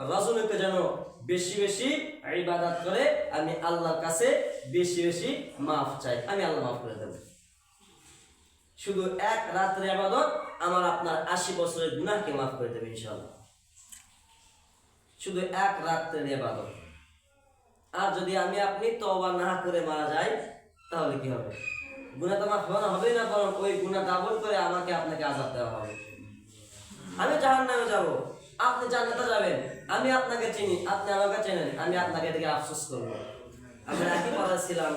রজনীতে যেন বেশি বেশি ইবাদত করে, আমি আল্লাহর কাছে বেশি বেশি মাফ চাই। আমি আল্লাহ মাফ করে দেব। শুধু এক রাত্রে আবাদত আমার আপনার আশি বছরের গুনাহকে মাফ করে দেবে ইনশাআল্লাহ। শুধু এক রাত্রের ইবাদত। আর যদি আমি আপনি তওবা না করে মারা যাই, তাহলে কি হবে? গুনাহ তো মাফ হবে না হবেই না, বরং ওই গুনাহ ডাবল করে আমাকে আপনাকে আজাদ দেওয়া হবে। আমি জাহান নামে যাব। আপনি জান্নাতে যাবেন। আমি আপনাকে চিনি, আপনি আমাকে চেনেন, আমি আপনাকে এদিকে আফসোস করব। আমরা একই পাড়ায় ছিলাম,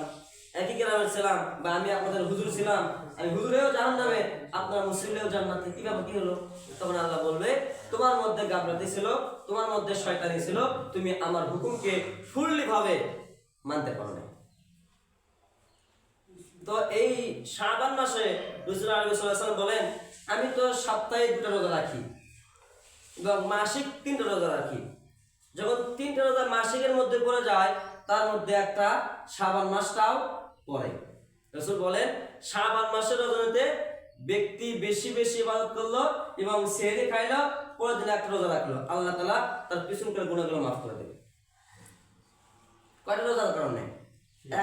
একই গ্রামে ছিলাম, বা আমি আপনাদের হুজুর ছিলাম, আমি হুজুরেও জাহান নামে আপনার মুসলিমেও জান্নাতে। কি ব্যাপার কি হলো? তখন আল্লাহ বলবে, তোমার মধ্যে গাবলাতি ছিল, তোমার মধ্যে শয়তানি ছিল, তুমি আমার হুকুমকে ফুললি ভাবে মানতে পারো না তো এই শাবান মাসে রসুল আলী সাল্লাম বলেন, আমি তো সপ্তাহে দুটো রোজা রাখি এবং মাসিক তিনটা রোজা রাখি। মাসিকের মধ্যে পড়ে যায়, তার মধ্যে একটা শাবান মাসটাও পড়ে। রসুল বলেন, শাবান মাসের রজনীতে ব্যক্তি বেশি বেশি ইবাদত করল এবং সেহরি খাইলো, পরের দিন একটা রোজা রাখল। আল্লাহ তালা তার পিছনকার গুণাগুলো মাফ করে দেবে কয়টা রোজার কারণে?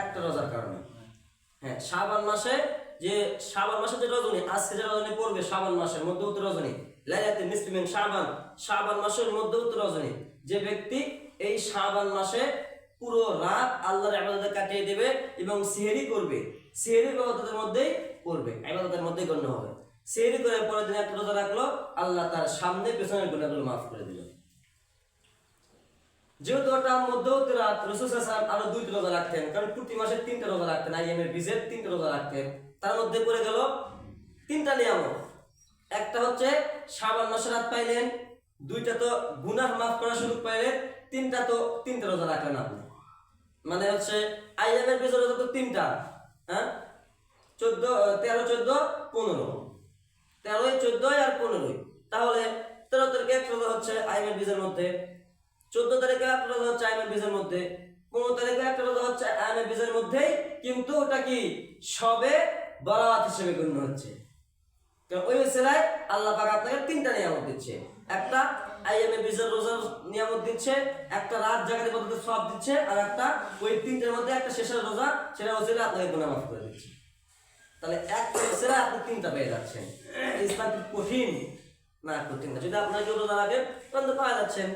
একটা রোজার কারণে। হ্যাঁ মাসে যে মাসে যে রজনী, আজকে যে রজনী পড়বে মাসের মধ্যবর্তী রজনী লাইলাতে মিসলিমেন মাসের মধ্যবর্তী রজনী, যে ব্যক্তি এই শ্রাবণ মাসে পুরো রাত আল্লাহর আবাদতে কাটিয়ে দেবে এবং সিহেরি করবে। সিহেরি ইবাদতের মধ্যেই করবে, ইবাদতের মধ্যেই গণ্য হবে। সিহেরি করে পরের দিন একটা রোজা রাখল, আল্লাহ তার সামনে পেছনের গুণাগুলো মাফ করে দিল। যেহেতু মধ্যবর্তী রাত সাল্লাল্লাহু আরও দুইটা রোজা রাখতেন, কারণ প্রতি মাসে তিনটা রোজা রাখতেন আইএমএ বিজের তিনটা রোজা রাখতেন। তার মধ্যে পড়ে গেল তিনটা নিয়ামত। একটা হচ্ছে শাবান মাসে রাত পাইলেন দুইটা তো গুনাহ মাফ করার সুযোগ পাইলে তিনটা তো তিনটা রোজা রাখলেন আপনি। মানে হচ্ছে আইএমএর বিজয় রোজা তো তিনটা হ্যাঁ? চোদ্দ তেরো, চোদ্দ, পনেরো। তেরোই, চোদ্দই আর পনেরোই। তাহলে তেরো তারিখে এক রোজা হচ্ছে আইএমএর বীজের মধ্যে। চোদ্দ তারিখে একটা রোজা হচ্ছে আইএমএর বীজের মধ্যে। পনেরো তারিখে একটা রোজা হচ্ছে আইএমএর বীজের মধ্যেই, কিন্তু ওটা কি সবে বরাত হিসেবে গণ্য হচ্ছে। ওই সেলায় আল্লাহ পাক আপনাকে তিনটা নিয়ামত দিচ্ছে। একটা আইএমএ বীজের রোজার নিয়ামত দিচ্ছে, একটা রাত জাগাতে পদ্ধতি সব দিচ্ছে, আর একটা ওই তিনটার মধ্যে একটা শেষের রোজা, সেটা হচ্ছে আপনাকে গুনাহ মাফ করে দিচ্ছে। তাহলে এক সেরা আপনি তিনটা পেয়ে যাচ্ছেন। ইসলাম কঠিন? না, কঠিন যদি আপনার কেউ রোজা রাখেন তখন তো পাওয়া যাচ্ছেন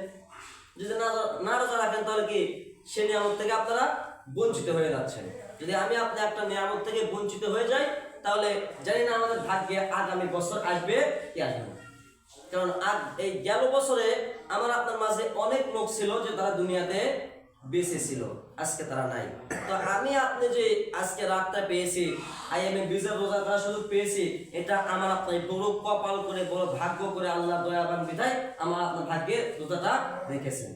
যদি না না রোজা রাখেন, তাহলে কি সে নিয়ামত থেকে আপনারা বঞ্চিত হয়ে যাচ্ছেন? যদি আমি আপনি একটা নিয়ামত থেকে বঞ্চিত হয়ে যাই, তাহলে জানি না আমাদের ভাগ্যে আগামী বছর আসবে কি আসবে না। কারণ আজ এই গেল বছরে আমার আপনার মাঝে অনেক লোক ছিল যে তারা দুনিয়াতে বেঁচে ছিল, আজকে তারা নাই। তো আমি আপনি যে আজকে রাতটা পেয়েছি আই এম এ বিজয় রোজা করার সুযোগ পেয়েছি, এটা আমার আপনার বড় কপাল করে, বড় ভাগ্য করে আল্লাহ দয়াবান বিধায় আমার আপনার ভাগ্যে রোজাটা রেখেছেন।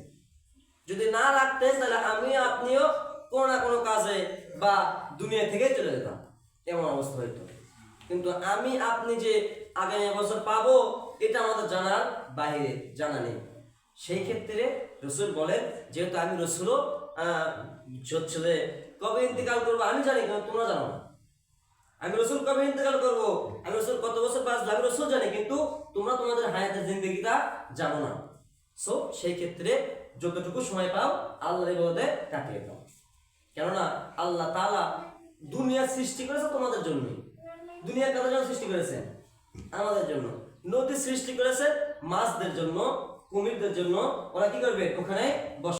যদি না রাখতেন তাহলে আমি আপনিও কোনো না কোনো কাজে বা দুনিয়া থেকে চলে যেতাম। এমন অবস্থা হইতো। কিন্তু আমি আপনি যে আগামী বছর পাবো, এটা আমাদের জানার বাইরে জানা নেই। সেই ক্ষেত্রে রসুল বলেন, যেহেতু আমি রসুলও হচ্ছে কবে ইন্তেকাল করব আমি জানি, কিন্তু তোমরা জানো না। আমি রসুল কবে ইন্তেকাল করব? আমি রসুল কত বছর বাঁচবো? আমি রসুল জানি, কিন্তু তোমরা তোমাদের হায়াতের জিন্দগিটা জানো না। সো সেই ক্ষেত্রে যতটুকু সময় পাও আল্লাহ ইবাদতে কাটিয়ে দাও। কেননা আল্লাহ তালা দুনিয়া সৃষ্টি করেছে তোমাদের জন্যই। দুনিয়া কারোর জন্য সৃষ্টি করেছে? আমাদের জন্য। নদী সৃষ্টি করেছে মাছদের জন্য, কুমিরদের জন্য। ওরা কি করবে? ওখানে বস